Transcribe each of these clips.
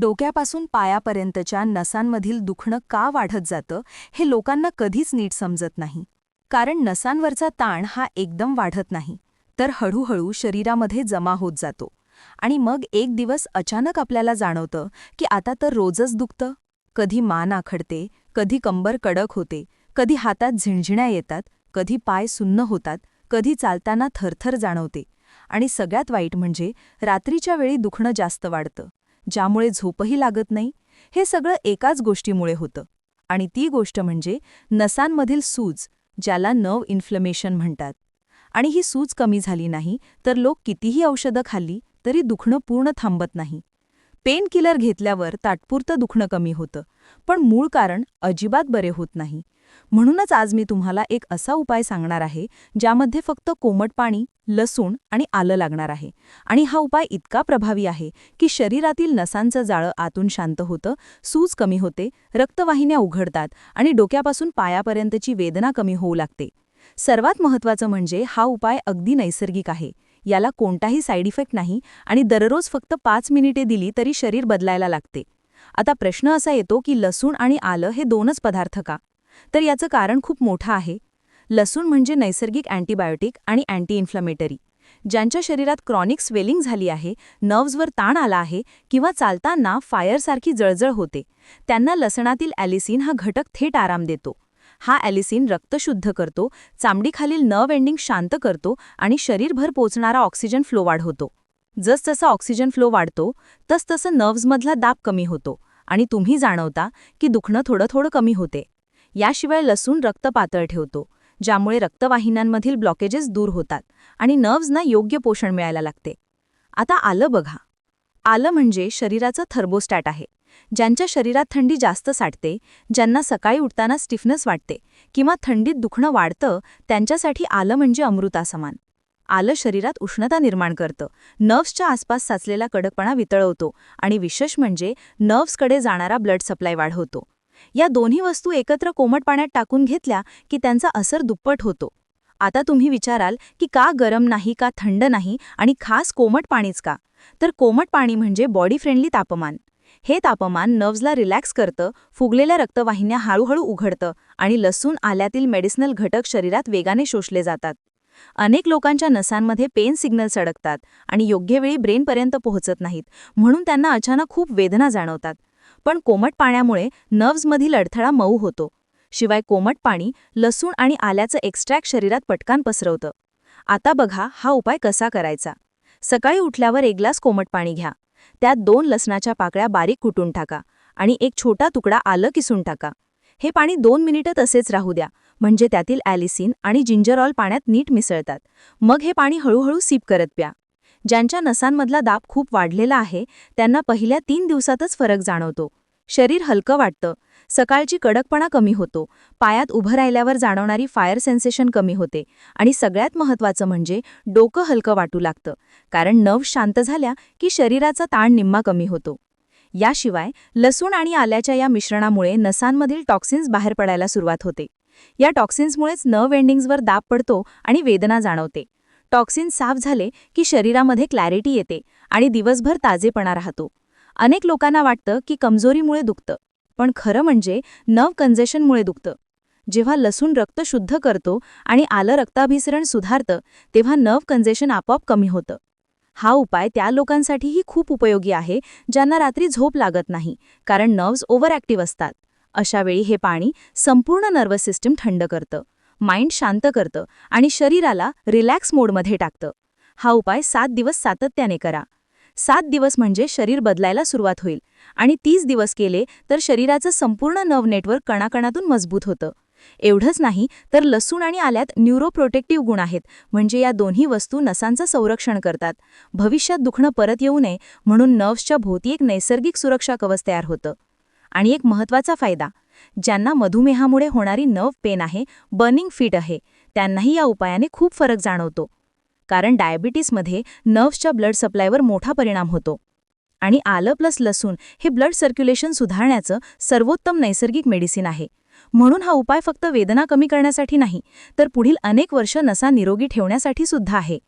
डोक्यापासून पायापर्यंतच्या नसांमधील दुखणं का वाढत जातं हे लोकांना कधीच नीट समजत नाही. कारण नसांवरचा ताण हा एकदम वाढत नाही तर हळूहळू शरीरामध्ये जमा होत जातो. आणि मग एक दिवस अचानक आपल्याला जाणवतं की आता तर रोजच दुखतं. कधी मान आखडते कधी कंबर कडक होते कधी हातात झिणझिण्या येतात कधी पाय सुन्न होतात कधी चालताना थरथर जाणवते. आणि सगळ्यात वाईट म्हणजे रात्रीच्या वेळी दुखणं जास्त वाढतं. ज्यामुळे झोपही लागत नाही हे सगळं एकाच गोष्टीमुळे होतं. आणि ती गोष्ट म्हणजे नसांमधील सूज ज्याला नर्व इन्फ्लमेशन म्हणतात. आणि ही सूज कमी झाली नाही तर लोक कितीही औषधं खाल्ली तरी दुखणं पूर्ण थांबत नाही. पेन किलर घेतल्यावर तात्पुरतं दुखणं कमी होतं. पण मूळ कारण अजिबात बरे होत नाही. म्हणूनच आज मी तुम्हाला एक असा उपाय सांगणार आहे ज्यामध्ये फक्त कोमट पाणी लसूण आणि आलं लागणार आहे. आणि हा उपाय इतका प्रभावी आहे की शरीरातील नसांचं जाळं आतून शांत होतं सूज कमी होते रक्तवाहिन्या उघडतात आणि डोक्यापासून पायापर्यंतची वेदना कमी होऊ लागते. सर्वात महत्त्वाचं म्हणजे हा उपाय अगदी नैसर्गिक आहे. याला कोणताही साईड इफेक्ट नाही आणि दररोज फक्त पाच मिनिटे दिली तरी शरीर बदलायला लागते. आता प्रश्न असा येतो की लसूण आणि आलं हे दोनच पदार्थ का? तर याचं कारण खूप मोठं आहे. लसूण म्हणजे नैसर्गिक अँटीबायोटिक आणि अँटी इन्फ्लमेटरी ज्यांच्या शरीरात क्रॉनिक स्वेलिंग झाली आहे नर्व्सवर ताण आला आहे किंवा चालताना फायरसारखी जळजळ होते. त्यांना लसणातील ॲलिसिन हा घटक थेट आराम देतो. हा ॲलिसिन रक्त शुद्ध करतो चामडीखालील नर्व एंडिंग शांत करतो आणि शरीरभर पोचणारा ऑक्सिजन फ्लो वाढवतो. जसजसा ऑक्सिजन फ्लो वाढतो तसतसं नर्व्समधला दाब कमी होतो आणि तुम्ही जाणवता की दुखणं थोडं थोडं कमी होते. याशिवाय लसूण रक्त पातळ ठेवतो ज्यामुळे रक्तवाहिन्यांमधील ब्लॉकेजेस दूर होतात आणि नर्व्सना योग्य पोषण मिळायला लागते. आता आलं बघा. आलं म्हणजे शरीराचं थर्बोस्टॅट आहे ज्यांच्या शरीरात थंडी जास्त साठते ज्यांना सकाळी उठताना स्टिफनेस वाटते किंवा थंडीत दुखणं वाढतं त्यांच्यासाठी आलं म्हणजे अमृतासमान. आलं शरीरात उष्णता निर्माण करतं नर्व्सच्या आसपास साचलेला कडकपणा वितळवतो आणि विशेष म्हणजे नर्व्सकडे जाणारा ब्लड सप्लाय वाढवतो. या दोन्ही वस्तू एकत्र कोमट पाण्यात टाकून घेतल्या की त्यांचा असर दुप्पट होतो. आता तुम्ही विचाराल की का गरम नाही का थंड नाही आणि खास कोमट पाणीच का? तर कोमट पाणी म्हणजे बॉडी फ्रेंडली तापमान. हे तापमान नर्व्सला रिलॅक्स करतं फुगलेल्या रक्तवाहिन्या हळूहळू उघडतं आणि लसूण आल्यातील मेडिसिनल घटक शरीरात वेगाने शोषले जातात. अनेक लोकांच्या नसांमध्ये पेन सिग्नल सडकतात आणि योग्य वेळी ब्रेनपर्यंत पोहोचत नाहीत म्हणून त्यांना अचानक खूप वेदना जाणवतात. पण कोमट पाण्यामुळे नर्व्समधील अडथळा मऊ होतो. शिवाय कोमट पाणी लसूण आणि आल्याचं एक्स्ट्रॅक्ट शरीरात पटकान पसरवतं. आता बघा हा उपाय कसा करायचा. सकाळी उठल्यावर एक ग्लास कोमट पाणी घ्या. त्यात दोन लसणाच्या पाकळ्या बारीक कुटून टाका आणि एक छोटा तुकडा आलं किसून टाका. हे पाणी दोन मिनिटं तसेच राहू द्या म्हणजे त्यातील ॲलिसिन आणि जिंजरऑल पाण्यात नीट मिसळतात. मग हे पाणी हळूहळू सीप करत प्या. ज्यांच्या नसांमधला दाब खूप वाढलेला आहे त्यांना पहिल्या तीन दिवसातच फरक जाणवतो. शरीर हलकं वाटतं. सकाळची कडकपणा कमी होतो. पायात उभं राहिल्यावर जाणवणारी फायर सेन्सेशन कमी होते. आणि सगळ्यात महत्त्वाचं म्हणजे डोकं हलकं वाटू लागतं. कारण नव शांत झाल्या की शरीराचा ताण निम्मा कमी होतो. याशिवाय लसूण आणि आल्याच्या या मिश्रणामुळे नसांमधील टॉक्सिन्स बाहेर पडायला सुरुवात होते. या टॉक्सिन्समुळेच नर्व एंडिंग्सवर दाब पडतो आणि वेदना जाणवते. टॉक्सिन साफ झाले की शरीरामध्ये क्लॅरिटी येते आणि दिवसभर ताजेपणा राहतो. अनेक लोकांना वाटतं की कमजोरीमुळे दुखतं. पण खरं म्हणजे नव कंजेशनमुळे दुखतं. जेव्हा लसूण रक्त शुद्ध करतो आणि आलं रक्ताभिसरण सुधारतं तेव्हा नव कंजेशन आपोआप कमी होतं. हा उपाय त्या लोकांसाठीही खूप उपयोगी आहे ज्यांना रात्री झोप लागत नाही कारण नर्व्स ओव्हर ॲक्टिव्ह असतात. अशावेळी हे पाणी संपूर्ण नर्वस सिस्टम थंड करतं. माइंड शांत करतं आणि शरीराला रिलॅक्स मोडमध्ये टाकतं. हा उपाय सात दिवस सातत्याने करा. सात दिवस म्हणजे शरीर बदलायला सुरुवात होईल आणि तीस दिवस केले तर शरीराचं संपूर्ण नव नेटवर्क कणाकणातून मजबूत होतं. एवढंच नाही तर लसूण आणि आल्यात न्यूरोप्रोटेक्टिव्ह गुण आहेत म्हणजे या दोन्ही वस्तू नसांचं संरक्षण करतात. भविष्यात दुखणं परत येऊ नये म्हणून नर्व्सच्या भोवती एक नैसर्गिक सुरक्षा कवच तयार होतं. आणि एक महत्त्वाचा फायदा ज्यांना मधुमेहामुळे होणारी नर्व पेन आहे बर्निंग फिट आहे त्यांनाही या उपायाने खूप फरक जाणवतो. कारण डायबिटीसमध्ये नर्व्सच्या ब्लड सप्लायवर मोठा परिणाम होतो. आणि आलं प्लस लसूण हे ब्लड सर्क्युलेशन सुधारण्याचं सर्वोत्तम नैसर्गिक मेडिसिन आहे. म्हणून हा उपाय फक्त वेदना कमी करण्यासाठी नाही तर पुढील अनेक वर्ष नसा निरोगी ठेवण्यासाठी सुद्धा आहे.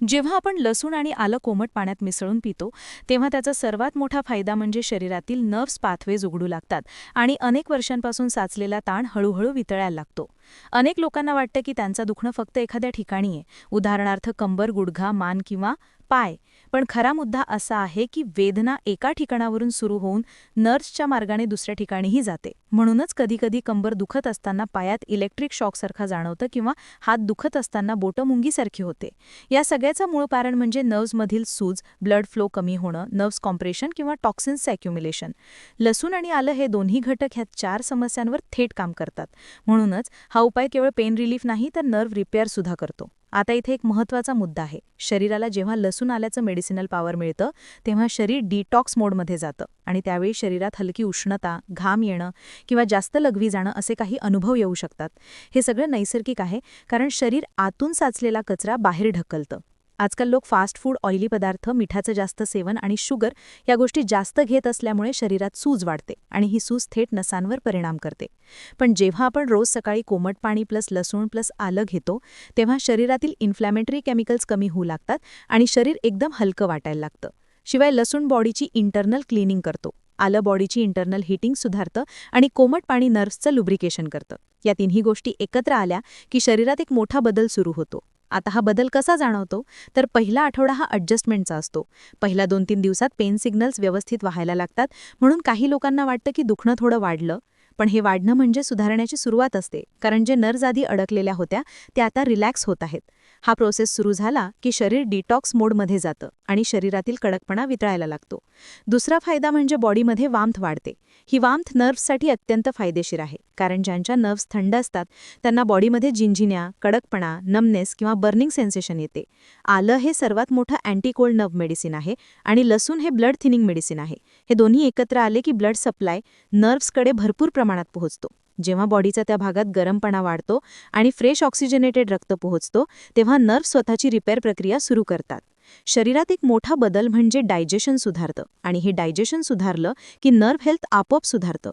जेव्हा आपण लसूण आणि आलं कोमट पाण्यात मिसळून पितो तेव्हा त्याचा सर्वात मोठा फायदा म्हणजे शरीरातील नर्व्स पाथवेज उघडू लागतात आणि अनेक वर्षांपासून साचलेला ताण हळूहळू वितळायला लागतो. अनेक लोकांना वाटतं की त्यांचं दुखणं फक्त एखाद्या ठिकाणी आहे. उदाहरणार्थ कंबर गुडघा मान किंवा पाय. पण खरा मुद्दा असा आहे की वेदना एका ठिकाणावरून सुरू होऊन नर्सच्या मार्गाने दुसऱ्या ठिकाणीही जाते. म्हणूनच कधीकधी कंबर दुखत असताना पायात इलेक्ट्रिक शॉकसारखा जाणवतं किंवा हात दुखत असताना बोटं मुंगीसारखी होते. या सगळ्याचं मूळ कारण म्हणजे नर्व्समधील सूज ब्लड फ्लो कमी होणं नर्व्स कॉम्प्रेशन किंवा टॉक्सिन्सचं ॲक्युम्युलेशन. लसूण आणि आलं हे दोन्ही घटक ह्या चार समस्यांवर थेट काम करतात. म्हणूनच हा उपाय केवळ पेन रिलीफ नाही तर नर्व्ह रिपेअरसुद्धा करतो. आता इथे एक महत्त्वाचा मुद्दा आहे. शरीराला जेव्हा लसूण आल्याचं मेडिसिनल पॉवर मिळतं तेव्हा शरीर डिटॉक्स मोडमध्ये जातं आणि त्यावेळी शरीरात हलकी उष्णता घाम येणं किंवा जास्त लघवी जाणं असे काही अनुभव येऊ शकतात. हे सगळं नैसर्गिक आहे कारण शरीर आतून साचलेला कचरा बाहेर ढकलतं. आजकाल लोक फास्ट फूड ऑइली पदार्थ मिठाचं जास्त सेवन आणि शुगर या गोष्टी जास्त घेत असल्यामुळे शरीरात सूज वाढते आणि ही सूज थेट नसांवर परिणाम करते. पण जेव्हा आपण रोज सकाळी कोमट पाणी प्लस लसूण प्लस आलं घेतो तेव्हा शरीरातील इन्फ्लॅमेटरी केमिकल्स कमी होऊ लागतात आणि शरीर एकदम हलकं वाटायला लागतं. शिवाय लसूण बॉडीची इंटरनल क्लिनिंग करतो. आलं बॉडीची इंटरनल हिटिंग सुधारतं आणि कोमट पाणी नर्व्सचं लुब्रिकेशन करतं. या तिन्ही गोष्टी एकत्र आल्या की शरीरात एक मोठा बदल सुरू होतो. आता हा बदल कसा जाणवतो? तर पहिला आठवडा हा अडजस्टमेंटचा असतो. पहिल्या दोन तीन दिवसात पेन सिग्नल्स व्यवस्थित व्हायला लागतात. म्हणून काही लोकांना वाटतं की दुखणं थोडं वाढलं. पण हे वाढणं म्हणजे सुधारण्याची सुरुवात असते कारण जे नर्ज आधी अडकलेल्या होत्या त्या आता रिलॅक्स होत आहेत. हा प्रोसेस सुरू झाला की शरीर डिटॉक्स मोडमध्ये जातं आणि शरीरातील कडकपणा वितळायला लागतो. दुसरा फायदा म्हणजे बॉडीमध्ये वामथ वाढते. ही वामथ नर्व्ससाठी अत्यंत फायदेशीर आहे कारण ज्यांच्या नर्व्स थंड असतात त्यांना बॉडीमध्ये जिंजिन्या कडकपणा नमनेस किंवा बर्निंग सेन्सेशन येते. आलं हे सर्वात मोठं अँटीकोल्ड नर्व मेडिसिन आहे आणि लसूण हे ब्लड थिनिंग मेडिसिन आहे. हे दोन्ही एकत्र आले की ब्लड सप्लाय नर्व्सकडे भरपूर प्रमाणात पोहोचतो. जेव्हा बॉडीचा त्या भागात गरमपणा वाढतो आणि फ्रेश ऑक्सिजनेटेड रक्त पोहोचतो तेव्हा नर्व स्वतःची रिपेअर प्रक्रिया सुरू करतात. शरीरात एक मोठा बदल म्हणजे डायजेशन सुधारतं आणि हे डायजेशन सुधारलं की नर्व्ह हेल्थ आपोआप सुधारतं.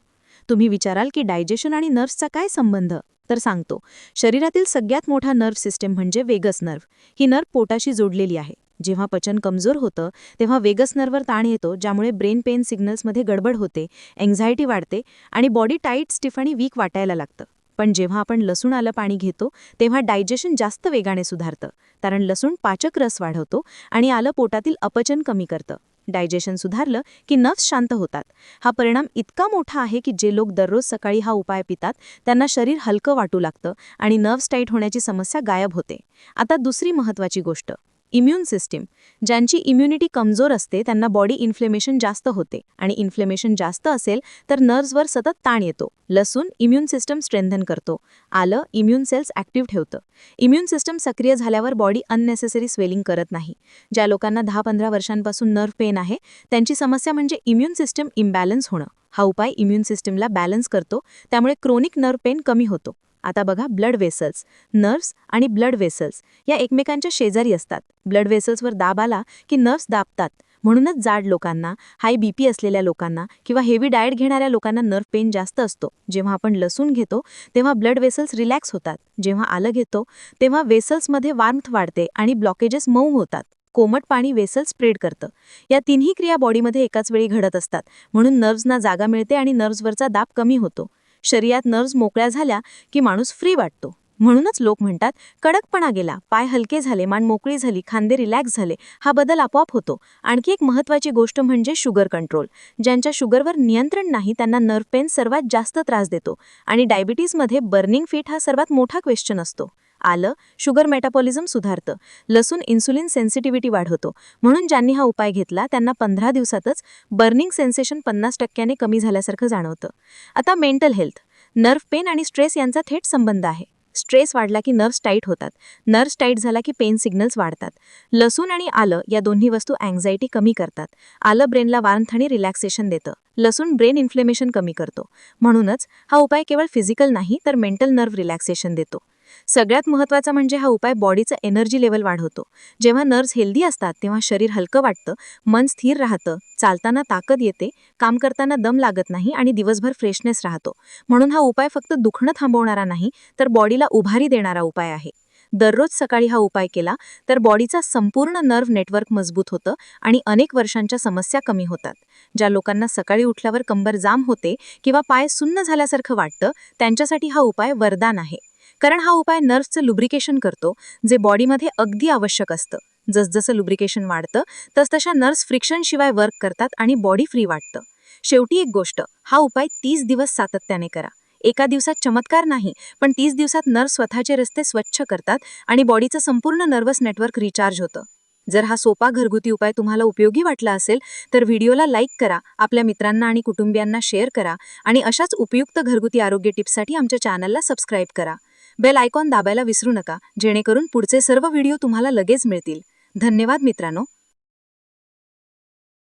तुम्ही विचाराल की डायजेशन आणि नर्व्सचा काय संबंध? तर सांगतो. शरीरातील सगळ्यात मोठा नर्व्ह सिस्टीम म्हणजे वेगस नर्व्ह. ही नर्व्ह पोटाशी जोडलेली आहे. जेव्हा पचन कमजोर होतं तेव्हा वेगस नर्वर ताण येतो ज्यामुळे ब्रेन पेन सिग्नल्समध्ये गडबड होते एन्झायटी वाढते आणि बॉडी टाईट स्टिफ आणि वीक वाटायला लागतं. पण जेव्हा आपण लसूण आलं पाणी घेतो तेव्हा डायजेशन जास्त वेगाने सुधारतं. कारण लसूण पाचक रस वाढवतो आणि आलं पोटातील अपचन कमी करतं. डायजेशन सुधारलं की नफ्स शांत होतात. हा परिणाम इतका मोठा आहे की जे लोक दररोज सकाळी हा उपाय पितात त्यांना शरीर हलकं वाटू लागतं आणि नर्व्स टाईट होण्याची समस्या गायब होते. आता दुसरी महत्त्वाची गोष्ट. इम्युन सिस्टीम ज्यांची इम्युनिटी कमजोर असते त्यांना बॉडी इन्फ्लेमेशन जास्त होते. आणि इन्फ्लेमेशन जास्त असेल तर नर्व्सवर सतत ताण येतो. लसूण इम्युन सिस्टम स्ट्रेंथन करतो. आलं इम्युन सेल्स ॲक्टिव्ह ठेवतं. इम्युन सिस्टम सक्रिय झाल्यावर बॉडी अननेसेसरी स्वेलिंग करत नाही. ज्या लोकांना दहा पंधरा वर्षांपासून नर्व्ह पेन आहे त्यांची समस्या म्हणजे इम्युन सिस्टम इम्बॅलन्स होणं. हा उपाय इम्युन सिस्टमला बॅलन्स करतो. त्यामुळे क्रोनिक नर्व पेन कमी होतो. आता बघा ब्लड वेसल्स नर्व्स आणि ब्लड वेसल्स या एकमेकांच्या शेजारी असतात. ब्लड वेसल्सवर दाब आला की नर्व्स दाबतात. म्हणूनच जाड लोकांना हाय बीपी असलेल्या लोकांना किंवा हेवी डाएट घेणाऱ्या लोकांना नर्व पेन जास्त असतो. जेव्हा आपण लसूण घेतो तेव्हा ब्लड वेसल्स रिलॅक्स होतात. जेव्हा आलं घेतो तेव्हा वेसल्समध्ये वार्मथ वाढते आणि ब्लॉकेजेस मऊ होतात. कोमट पाणी वेसल स्प्रेड करतं. या तिन्ही क्रिया बॉडीमध्ये एकाच वेळी घडत असतात. म्हणून नर्व्सना जागा मिळते आणि नर्व्सवरचा दाब कमी होतो. शरीरात नर्व्स मोकळ्या झाल्या की माणूस फ्री वाटतो. म्हणूनच लोक म्हणतात कडकपणा गेला. पाय हलके झाले मान मोकळी झाली खांदे रिलॅक्स झाले. हा बदल आपोआप होतो. आणखी एक महत्त्वाची गोष्ट म्हणजे शुगर कंट्रोल ज्यांच्या शुगरवर नियंत्रण नाही त्यांना नर्व पेन सर्वात जास्त त्रास देतो. आणि डायबिटीजमध्ये बर्निंग फिट हा सर्वात मोठा क्वेश्चन असतो. आलं शुगर मेटाबॉलिझम सुधारतं. लसूण इन्सुलिन सेन्सिटिव्हिटी वाढवतो. म्हणून ज्यांनी हा उपाय घेतला त्यांना पंधरा दिवसातच बर्निंग सेन्सेशन पन्नास टक्क्याने कमी झाल्यासारखं जाणवतं. आता मेंटल हेल्थ. नर्व्ह पेन आणि स्ट्रेस यांचा थेट संबंध आहे. स्ट्रेस वाढला की नर्व्स टाईट होतात. नर्व्स टाईट झाला की पेन सिग्नल्स वाढतात. लसूण आणि आलं या दोन्ही वस्तू अँझायटी कमी करतात. आलं ब्रेनला वार्मथ आणि रिलॅक्सेशन देतं. लसूण ब्रेन इन्फ्लेमेशन कमी करतो. म्हणूनच हा उपाय केवळ फिजिकल नाही तर मेंटल नर्व्ह रिलॅक्सेशन देतो. सगळ्यात महत्त्वाचा म्हणजे हा उपाय बॉडीचं एनर्जी लेवल वाढवतो. जेव्हा नर्व्स हेल्दी असतात तेव्हा शरीर हलकं वाटतं मन स्थिर राहतं चालताना ताकद येते काम करताना दम लागत नाही आणि दिवसभर फ्रेशनेस राहतो. म्हणून हा उपाय फक्त दुखणं थांबवणारा नाही तर बॉडीला उभारी देणारा उपाय आहे. दररोज सकाळी हा उपाय केला तर बॉडीचा संपूर्ण नर्व नेटवर्क मजबूत होतं आणि अनेक वर्षांच्या समस्या कमी होतात. ज्या लोकांना सकाळी उठल्यावर कंबर जाम होते किंवा पाय सुन्न झाल्यासारखं वाटतं त्यांच्यासाठी हा उपाय वरदान आहे. कारण हा उपाय नर्व्सचं लुब्रिकेशन करतो जे बॉडीमध्ये अगदी आवश्यक असतं. जसजसं लुब्रिकेशन वाढतं तसतशा नर्व्स फ्रिक्शनशिवाय वर्क करतात आणि बॉडी फ्री वाटतं. शेवटी एक गोष्ट हा उपाय तीस दिवस सातत्याने करा. एका दिवसात चमत्कार नाही पण तीस दिवसात नर्व स्वतःचे रस्ते स्वच्छ करतात आणि बॉडीचं संपूर्ण नर्वस नेटवर्क रिचार्ज होतं. जर हा सोपा घरगुती उपाय तुम्हाला उपयोगी वाटला असेल तर व्हिडिओला लाईक करा आपल्या मित्रांना आणि कुटुंबियांना शेअर करा आणि अशाच उपयुक्त घरगुती आरोग्य टिप्ससाठी आमच्या चॅनलला सबस्क्राईब करा. बेल आयकॉन दाबायला विसरू नका जेणेकरून पुढचे सर्व व्हिडिओ तुम्हाला लगेच मिळतील. धन्यवाद मित्रांनो.